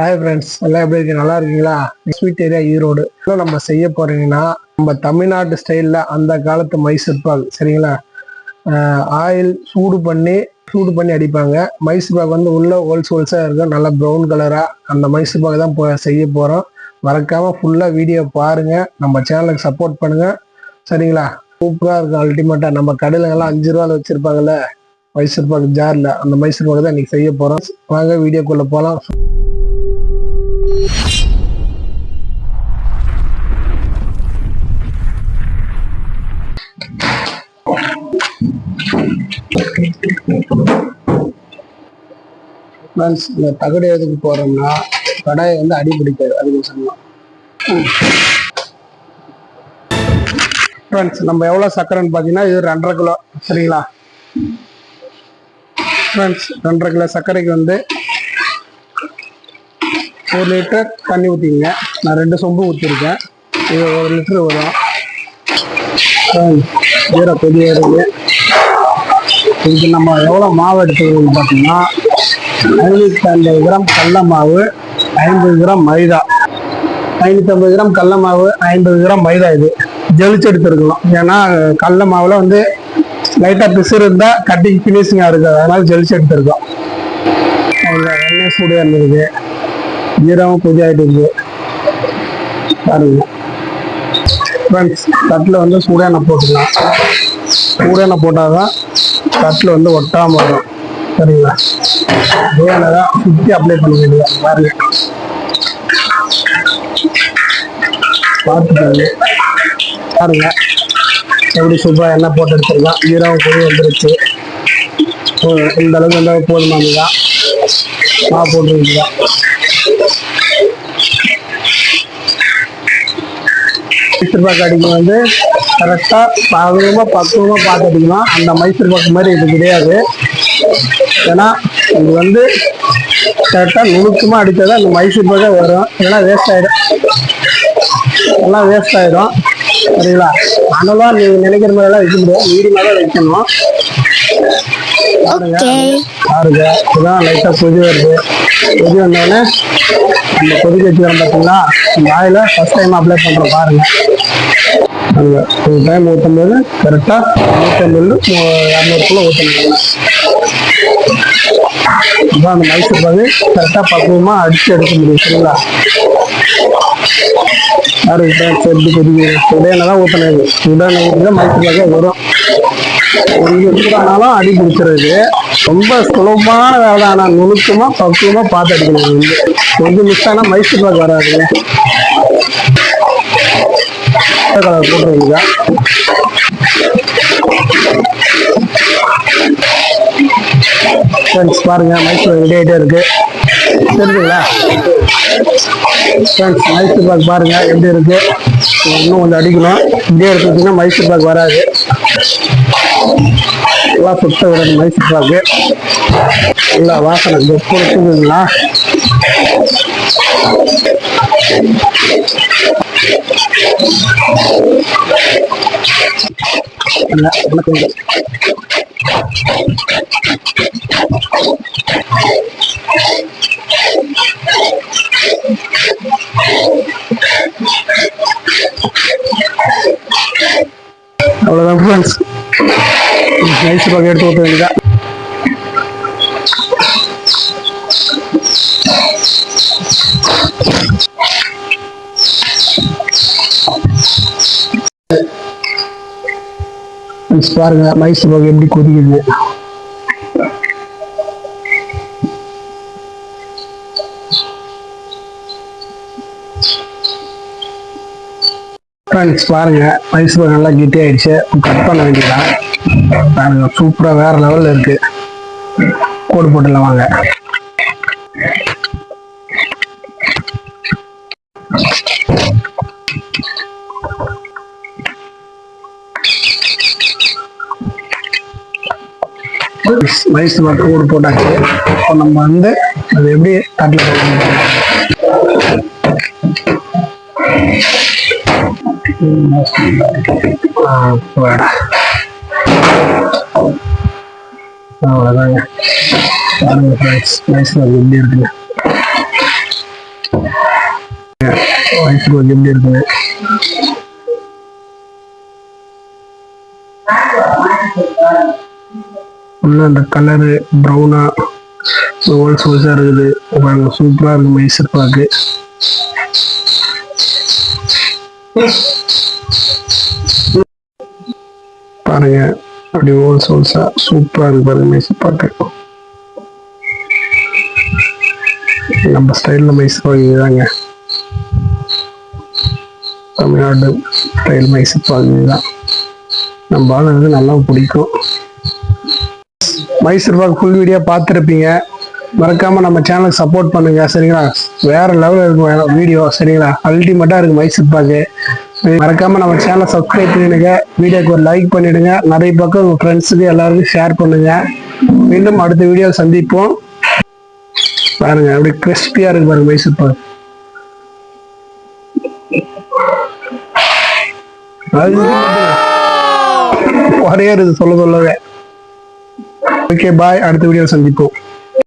Hi friends எல்லாம் எப்படி இருக்கு நல்லா இருக்கீங்களா? Sweet area Erode. இப்போ நம்ம செய்ய போறீங்கன்னா நம்ம தமிழ்நாட்டு ஸ்டைலில் அந்த காலத்து மைசூர் பாக் சரிங்களா? ஆயில் சூடு பண்ணி சூடு பண்ணி அடிப்பாங்க. மைசூர் பாக் வந்து உள்ள ஹோல்ஸ் ஹோல்ஸாக இருக்கும். நல்லா ப்ரௌன் கலராக அந்த மைசூர் பாக் தான் போ- செய்ய போகிறோம் மறக்காம ஃபுல்லாக வீடியோ பாருங்கள் நம்ம சேனலுக்கு சப்போர்ட் பண்ணுங்கள் சரிங்களா? சூப்பராக இருக்கும் அல்டிமேட்டாக நம்ம கடையிலங்கெல்லாம் அஞ்சு ரூபால வச்சுருப்பாங்கல்ல மைசூர் பாக் ஜாரில் அந்த மைசூர் பாக் தான் இன்னைக்கு செய்ய போகிறோம் வாங்க வீடியோக்குள்ளே போகலாம் ஃப்ரெண்ட்ஸ் இந்த தகடு எதுக்கு போறோம்னா கடாயை வந்து அடி பிடிக்காது அதுக்கு சொல்லலாம் ஃப்ரெண்ட்ஸ் நம்ம எவ்வளோ சக்கரைன்னு பார்த்தீங்கன்னா இது ரெண்டரை கிலோ சரிங்களா? ஃப்ரெண்ட்ஸ் ரெண்டரை கிலோ சர்க்கரைக்கு வந்து ஒரு லிட்டர் தண்ணி ஊற்றிங்க நான் ரெண்டு சொம்பு ஊற்றிருக்கேன் இது ஒரு லிட்டர் வரும். ஜீரா கொதி வருது இதுக்கு நம்ம எவ்வளோ மாவு எடுத்துக்கணும்னு பார்த்தீங்கன்னா ஐநூற்றி ஐம்பது கிராம் கடல மாவு ஐம்பது கிராம் மைதா. ஐநூற்றம்பது கிராம் கடல மாவு ஐம்பது கிராம் மைதா இது. ஜெலிச்சு எடுத்துருக்கணும். ஏன்னா கடல மாவில் வந்து லைட்டாக பிசுறு இருந்தால் கட்டி ஃபினிஷிங்காக இருக்குது. அதனால் ஜெலிச்சு எடுத்துருக்கோம். எண்ணெய் சூடாக இருந்திருக்கு ஜீரகம் கொதி ஆகிட்டு இருக்கு. பாருங்க. ஃப்ரெண்ட்ஸ் தட்டில் வந்து சூடான போட்டுக்கலாம். சூடான போட்டால் தான் தட்டில் வந்து ஒட்டாமல் வரும். சரிங்களா? வேலை தான் சுற்றி அப்ளை பண்ண வேண்டியது பாருங்க. பார்த்துட்டாங்க பாருங்க. எப்படி சூப்பராக எண்ணெய் போட்டு எடுத்துருக்கான் ஈரம் கொடி வந்துருச்சு. இந்த அளவுக்கு வந்து அளவுக்கு போதுமானது தான் நான் போட்டுருக்குதான் மைசூர் பாக்கு அடிக்கும் வந்து கரெக்டாக பக்குவமாக பக்குவமாக பார்த்து அடிக்கலாம். அந்த மைசூர் பாக்கு மாதிரி இது கிடையாது. ஏன்னா இது வந்து கரெக்டாக நுணுக்கமாக அடித்தா அந்த மைசூர் பாக்கே வரும். இல்லைன்னா வேஸ்ட் ஆகிடும் எல்லாம் வேஸ்ட் ஆகிடும் சரிங்களா? அதெல்லாம் நீங்கள் நினைக்கிற மாதிரிலாம் வைக்க முடியாது. மீடியமாக தான் வைக்கணும். பாருங்க பாருங்க இதுதான் லைட்டாக கொதி வருது. கொதி வந்தோடனே நம்ம கொதிக்க வச்சுக்கிறோம் பார்த்தீங்களா இந்த ஆயில ஃபர்ஸ்ட் டைம் அப்ளை பண்ணுறோம் பாருங்க. பாருங்க ஒரு டைம் ஊற்றும் போது கரெக்டாக நூற்றம்பது இரநூறுக்குள்ள ஊற்றணும் அதான் அந்த மைசூர் பாகு கரெக்டாக பக்குவமாக அடிச்சு எடுக்க முடியும் சரிங்களா? யாரு எப்படி கொதிக்குது. உடனே தான் ஊற்றினது மைசூர் பாகே வரும். கொஞ்சம் சூடானாலும் அடி பிடிச்சிருக்கு ரொம்ப சுலபமான வேலை தான். ஆனால் நுணுக்கமாக பக்குவமாக பார்த்து அடிக்கணும். வந்து கொஞ்சம் மிஸ் ஆனால் மைசூர் பாக் வராதுங்க கலர் போட்டுருங்க. ஃப்ரெண்ட்ஸ் பாருங்க மைசூர் ரெடி ஆகிட்டே இருக்கு. தெரிஞ்சுங்களா ஃப்ரெண்ட்ஸ் மைசூர் பாக் பாருங்க எப்படி இருக்கு? இன்னும் கொஞ்சம் அடிக்கணும். இப்படியே எடுத்துக்கிட்டிங்கன்னா மைசூர் பாக் வராது. நல்லா சுத்த விடணும் மைசூர் பாக்கு நல்லா வாசனை கெப்பு இருக்குதுங்களா இல்ல, மைசூர் பாக்கு எடுத்து ஊற்ற வேண்டியதா பாருங்க மைசூர் பாக்கு எப்படி கொதிக்குது. ஃப்ரெண்ட்ஸ் பாருங்க மைசூர் நல்லா கெட்டி ஆகிடுச்சு கட் பண்ண வேண்டியதான் பாருங்க சூப்பரா வேற லெவல்ல இருக்கு. கோடு போட்டுல வாங்க. வயசு மட்டும் கோடு போட்டாச்சு. இப்போ நம்ம வந்து அது எப்படி தட்டில் போடணும்? அவ்வளோதாங்க பாருங்க ஃப்ரெண்ட்ஸ் மைசூர் எப்படி இருக்குங்க மைசூர் எப்படி இருக்குது உள்ள அந்த கலரு ப்ரௌனா ஹோல் சோல்ஸாக இருக்குது பாருங்க சூப்பராக இருக்கு மைசூர் பாக்கு பாருங்க. அப்படி ஓல் சோல்ஸா சூப்பராக இருக்கு பாருங்க மைசூர் பாக்கு நம்ம ஸ்டைலில் மைசூர் பாக்கு இதுதாங்க. தமிழ்நாடு ஸ்டைல் மைசூர் பாக்கு இதுதான். நம்ம ஆளுங்களுக்கு நல்லா பிடிக்கும். மைசூர் பாக்கு ஃபுல் வீடியோ பார்த்துருப்பீங்க. மறக்காம நம்ம சேனலுக்கு சப்போர்ட் பண்ணுங்க சரிங்களா? வேற லெவலில் இருக்கும் வீடியோ சரிங்களா? அல்டிமேட்டா இருக்கு மைசூர் பாக்கு. மறக்காம நம்ம சேனலை சப்ஸ்கிரைப் பண்ணிடுங்க. வீடியோக்கு ஒரு லைக் பண்ணிடுங்க. நிறைய பக்கம் உங்க ஃப்ரெண்ட்ஸுக்கு எல்லாருக்கும் ஷேர் பண்ணுங்க. மீண்டும் அடுத்த வீடியோ சந்திப்போம். பாருங்க அப்படி கிறிஸ்பியா இருக்கு பாருங்க மைசூர் பாக்கு ஒரே இருக்கு சொல்ல சொல்லவே. ஓகே பாய் அடுத்த வீடியோ சந்திப்போம்.